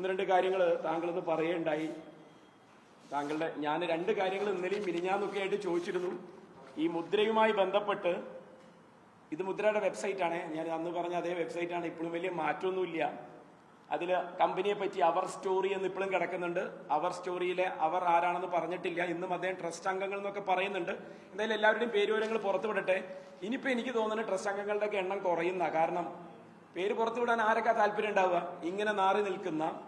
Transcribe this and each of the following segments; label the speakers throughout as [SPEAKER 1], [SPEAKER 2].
[SPEAKER 1] ഒന്ന് രണ്ട് കാര്യങ്ങൾ താങ്കളൊന്ന് പറയുണ്ടായി താങ്കളുടെ ഞാൻ രണ്ട് കാര്യങ്ങൾ ഇന്നലെയും മിനിഞ്ഞാന്നൊക്കെ ആയിട്ട് ചോദിച്ചിരുന്നു. ഈ മുദ്രയുമായി ബന്ധപ്പെട്ട് ഇത് മുദ്രയുടെ വെബ്സൈറ്റ് ആണ് ഞാൻ അന്ന് പറഞ്ഞ അതേ വെബ്സൈറ്റ് ആണ് ഇപ്പോഴും വലിയ മാറ്റമൊന്നുമില്ല. അതിൽ കമ്പനിയെ പറ്റി അവർ സ്റ്റോറി എന്ന് ഇപ്പോഴും കിടക്കുന്നുണ്ട്. അവർ സ്റ്റോറിയിലെ അവർ ആരാണെന്ന് പറഞ്ഞിട്ടില്ല. ഇന്നും അദ്ദേഹം ട്രസ്റ്റ് അംഗങ്ങൾ എന്നൊക്കെ പറയുന്നുണ്ട്. എന്തായാലും എല്ലാവരുടെയും പേരുവിവരങ്ങൾ പുറത്തുവിടട്ടെ. ഇനിയിപ്പോൾ എനിക്ക് തോന്നുന്നത് ട്രസ്റ്റ് അംഗങ്ങളുടെയൊക്കെ എണ്ണം കുറയുന്ന കാരണം പേര് പുറത്തു വിടാൻ ആരൊക്കെ താല്പര്യം ഉണ്ടാവുക? ഇങ്ങനെ നാറി നിൽക്കുന്ന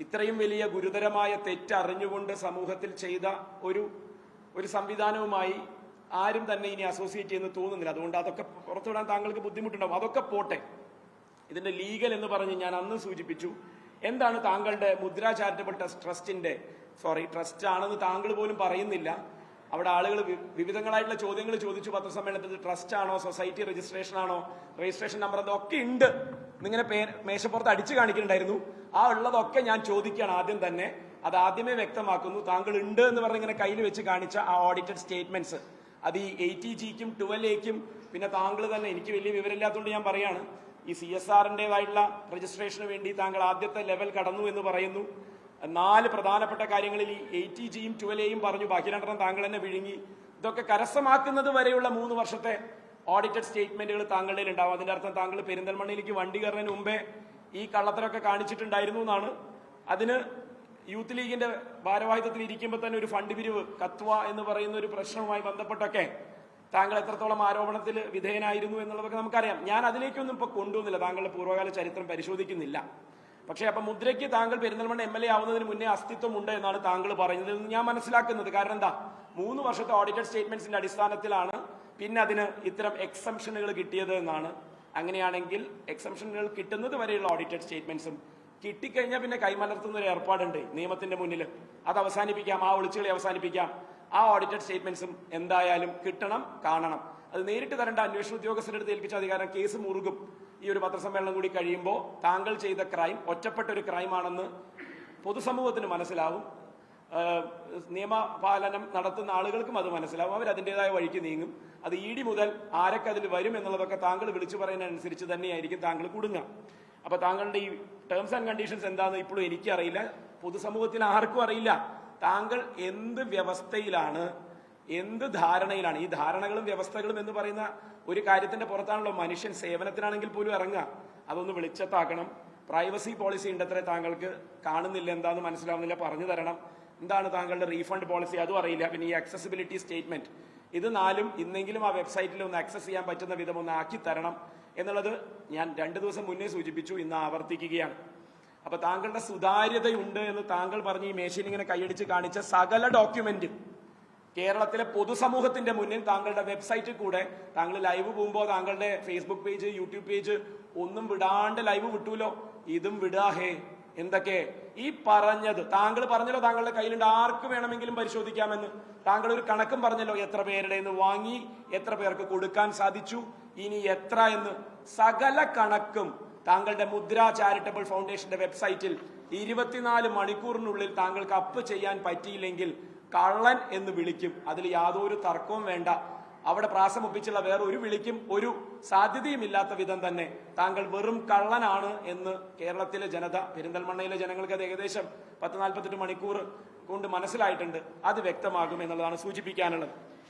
[SPEAKER 1] ഇത്രയും വലിയ ഗുരുതരമായ തെറ്റ് അറിഞ്ഞുകൊണ്ട് സമൂഹത്തിൽ ചെയ്ത ഒരു ഒരു സംവിധാനവുമായി ആരും തന്നെ ഇനി അസോസിയേറ്റ് ചെയ്യുന്ന തോന്നുന്നില്ല. അതുകൊണ്ട് അതൊക്കെ പുറത്തുവിടാൻ താങ്കൾക്ക് ബുദ്ധിമുട്ടുണ്ടാവും. അതൊക്കെ പോട്ടെ. ഇതിന്റെ ലീഗൽ എന്ന് പറഞ്ഞ് ഞാൻ അന്ന് സൂചിപ്പിച്ചു. എന്താണ് താങ്കളുടെ മുദ്ര ചാരിറ്റബിൾ ട്രസ്റ്റ് ട്രസ്റ്റിന്റെ സോറി ട്രസ്റ്റ് ആണെന്ന് താങ്കൾ പോലും പറയുന്നില്ല. അവിടെ ആളുകൾ വിവിധങ്ങളായിട്ടുള്ള ചോദ്യങ്ങൾ ചോദിച്ചു പത്രസമ്മേളനത്തിൽ ട്രസ്റ്റ് ആണോ സൊസൈറ്റി രജിസ്ട്രേഷൻ ആണോ രജിസ്ട്രേഷൻ നമ്പർ എന്തൊക്കെ ഉണ്ട് നിങ്ങനെ പേ മേശപ്പുറത്ത് അടിച്ചു കാണിക്കുന്നുണ്ടായിരുന്നു. ആ ഉള്ളതൊക്കെ ഞാൻ ചോദിക്കുകയാണ് ആദ്യം തന്നെ. അത് ആദ്യമേ വ്യക്തമാക്കുന്നു. താങ്കൾ ഉണ്ട് എന്ന് പറഞ്ഞ് ഇങ്ങനെ കയ്യിൽ വെച്ച് കാണിച്ച ആ ഓഡിറ്റഡ് സ്റ്റേറ്റ്മെന്റ്സ് അത് ഈ എയ്റ്റി ജിക്കും ട്വൽവ് എക്കും പിന്നെ താങ്കൾ തന്നെ എനിക്ക് വലിയ വിവരമില്ലാത്തതുകൊണ്ട് ഞാൻ പറയാണ്. ഈ സി എസ് ആറിന്റെതായിട്ടുള്ള രജിസ്ട്രേഷന് വേണ്ടി താങ്കൾ ആദ്യത്തെ ലെവൽ കടന്നു എന്ന് പറയുന്നു. നാല് പ്രധാനപ്പെട്ട കാര്യങ്ങളിൽ ഈ എയ്റ്റി ജിയും ട്വൽവ് എയും പറഞ്ഞു. ബാക്കി രണ്ടെണ്ണം താങ്കൾ തന്നെ വിഴുങ്ങി. ഇതൊക്കെ കരസ്ഥമാക്കുന്നത് വരെയുള്ള മൂന്ന് വർഷത്തെ ഓഡിറ്റഡ് സ്റ്റേറ്റ്മെന്റുകൾ താങ്കളുടെ ഉണ്ടാവും. അതിന്റെ അർത്ഥം താങ്കൾ പെരിന്തൽമണ്ണയിലേക്ക് വണ്ടി കയറുന്നതിന് മുമ്പേ ഈ കള്ളത്തരമൊക്കെ കാണിച്ചിട്ടുണ്ടായിരുന്നു എന്നാണ്. അതിന് യൂത്ത് ലീഗിന്റെ ഭാരവാഹിത്വത്തിൽ ഇരിക്കുമ്പോൾ തന്നെ ഒരു ഫണ്ട് പിരിവ് കത്വ എന്ന് പറയുന്ന ഒരു പ്രശ്നവുമായി ബന്ധപ്പെട്ടൊക്കെ താങ്കൾ എത്രത്തോളം ആരോപണത്തിൽ വിധേയനായിരുന്നു എന്നുള്ളതൊക്കെ നമുക്കറിയാം. ഞാൻ അതിലേക്കൊന്നും ഇപ്പൊ കൊണ്ടുവന്നില്ല. താങ്കളുടെ പൂർവകാല ചരിത്രം പരിശോധിക്കുന്നില്ല. പക്ഷേ അപ്പൊ മുദ്രയ്ക്ക് താങ്കൾ പെരിന്തൽമണ്ണ എം എൽ എ ആവുന്നതിന് മുന്നേ അസ്തിത്വമുണ്ട് എന്നാണ് താങ്കൾ പറയുന്നത്. ഞാൻ മനസ്സിലാക്കുന്നത്. കാരണം എന്താ? മൂന്ന് വർഷത്തെ ഓഡിറ്റഡ് സ്റ്റേറ്റ്മെന്റ്സിന്റെ അടിസ്ഥാനത്തിലാണ് പിന്നെ അതിന് ഇത്തരം എക്സംഷനുകൾ കിട്ടിയത് എന്നാണ്. അങ്ങനെയാണെങ്കിൽ എക്സംഷനുകൾ കിട്ടുന്നത് വരെയുള്ള ഓഡിറ്റഡ് സ്റ്റേറ്റ്മെന്റ്സും കിട്ടിക്കഴിഞ്ഞാൽ പിന്നെ കൈമലർത്തുന്ന ഒരു ഏർപ്പാടുണ്ട് നിയമത്തിന്റെ മുന്നിൽ. അത് അവസാനിപ്പിക്കാം ആ ഒളിച്ചുകളി അവസാനിപ്പിക്കാം. ആ ഓഡിറ്റഡ് സ്റ്റേറ്റ്മെന്റ്സും എന്തായാലും കിട്ടണം കാണണം. അത് നേരിട്ട് തരേണ്ട അന്വേഷണ ഉദ്യോഗസ്ഥരുടെ അടുത്ത് ഏൽപ്പിച്ച അധികാരം കേസ് മുറുകും. ഈ ഒരു പത്രസമ്മേളനം കൂടി കഴിയുമ്പോൾ താങ്കൾ ചെയ്ത ക്രൈം ഒറ്റപ്പെട്ട ഒരു ക്രൈമാണെന്ന് പൊതുസമൂഹത്തിന് മനസ്സിലാവും. നിയമപാലനം നടത്തുന്ന ആളുകൾക്കും അത് മനസ്സിലാവും. അവർ അതിന്റെതായ വഴിക്ക് നീങ്ങും. അത് ഇ ഡി മുതൽ ആരൊക്കെ അതിൽ വരും എന്നുള്ളതൊക്കെ താങ്കൾ വിളിച്ചു പറയുന്നതനുസരിച്ച് തന്നെയായിരിക്കും താങ്കൾ കൂടുങ്ങുക. അപ്പോൾ താങ്കളുടെ ഈ ടേംസ് ആൻഡ് കണ്ടീഷൻസ് എന്താണെന്ന് ഇപ്പോഴും എനിക്കറിയില്ല. പൊതുസമൂഹത്തിൽ ആർക്കും അറിയില്ല. താങ്കൾ എന്ത് വ്യവസ്ഥയിലാണ് എന്ത് ധാരണയിലാണ്? ഈ ധാരണകളും വ്യവസ്ഥകളും എന്ന് പറയുന്ന ഒരു കാര്യത്തിന്റെ പുറത്താണല്ലോ മനുഷ്യൻ സേവനത്തിനാണെങ്കിൽ പോലും ഇറങ്ങുക. അതൊന്ന് വെളിച്ചത്താക്കണം. പ്രൈവസി പോളിസി ഉണ്ടത്രേ താങ്കൾക്ക്. കാണുന്നില്ല എന്താന്ന് മനസ്സിലാവുന്നില്ല പറഞ്ഞു തരണം. എന്താണ് താങ്കളുടെ റീഫണ്ട് പോളിസി അതും അറിയില്ല. പിന്നെ ഈ അക്സസിബിലിറ്റി സ്റ്റേറ്റ്മെന്റ് ഇത് നാലും ഇന്നെങ്കിലും ആ വെബ്സൈറ്റിൽ ഒന്ന് ആക്സസ് ചെയ്യാൻ പറ്റുന്ന വിധം ഒന്ന് ആക്കി തരണം എന്നുള്ളത് ഞാൻ രണ്ടു ദിവസം മുന്നേ സൂചിപ്പിച്ചു ഇന്ന് ആവർത്തിക്കുകയാണ്. അപ്പൊ താങ്കളുടെ സുതാര്യതയുണ്ട് എന്ന് താങ്കൾ പറഞ്ഞ് ഈ മേശയിൽ ഇങ്ങനെ കൈയടിച്ച് കാണിച്ച സകല ഡോക്യുമെന്റും കേരളത്തിലെ പൊതുസമൂഹത്തിന്റെ മുന്നിൽ താങ്കളുടെ വെബ്സൈറ്റിൽ കൂടെ താങ്കൾ ലൈവ് പോകുമ്പോൾ താങ്കളുടെ ഫേസ്ബുക്ക് പേജ് യൂട്യൂബ് പേജ് ഒന്നും വിടാണ്ട് ലൈവ് വിട്ടൂലോ? ഇതും വിടാഹേ എന്തൊക്കെ? ഈ പറഞ്ഞത് താങ്കൾ പറഞ്ഞല്ലോ താങ്കളുടെ കയ്യിലുണ്ട്. ആർക്ക് വേണമെങ്കിലും പരിശോധിക്കാമെന്ന്. താങ്കൾ ഒരു കണക്കും പറഞ്ഞല്ലോ എത്ര പേരുടെ നിന്ന് വാങ്ങി എത്ര പേർക്ക് കൊടുക്കാൻ സാധിച്ചു ഇനി എത്ര എന്ന്. സകല കണക്കും താങ്കളുടെ മുദ്ര ചാരിറ്റബിൾ ഫൗണ്ടേഷന്റെ വെബ്സൈറ്റിൽ ഇരുപത്തിനാല് മണിക്കൂറിനുള്ളിൽ താങ്കൾക്ക് അപ്പ് ചെയ്യാൻ പറ്റിയില്ലെങ്കിൽ കള്ളൻ എന്ന് വിളിക്കും. അതിൽ യാതൊരു തർക്കവും വേണ്ട. അവിടെ പ്രാസമൊപ്പിച്ചുള്ള വേറെ ഒരു വിളിക്കും ഒരു സാധ്യതയുമില്ലാത്ത വിധം തന്നെ. താങ്കൾ വെറും കള്ളനാണ് എന്ന് കേരളത്തിലെ ജനത പെരിന്തൽമണ്ണയിലെ ജനങ്ങൾക്ക് അത് ഏകദേശം പത്ത് നാൽപ്പത്തെട്ട് മണിക്കൂർ കൊണ്ട് മനസ്സിലായിട്ടുണ്ട്. അത് വ്യക്തമാകും എന്നുള്ളതാണ് സൂചിപ്പിക്കാനുള്ളത്.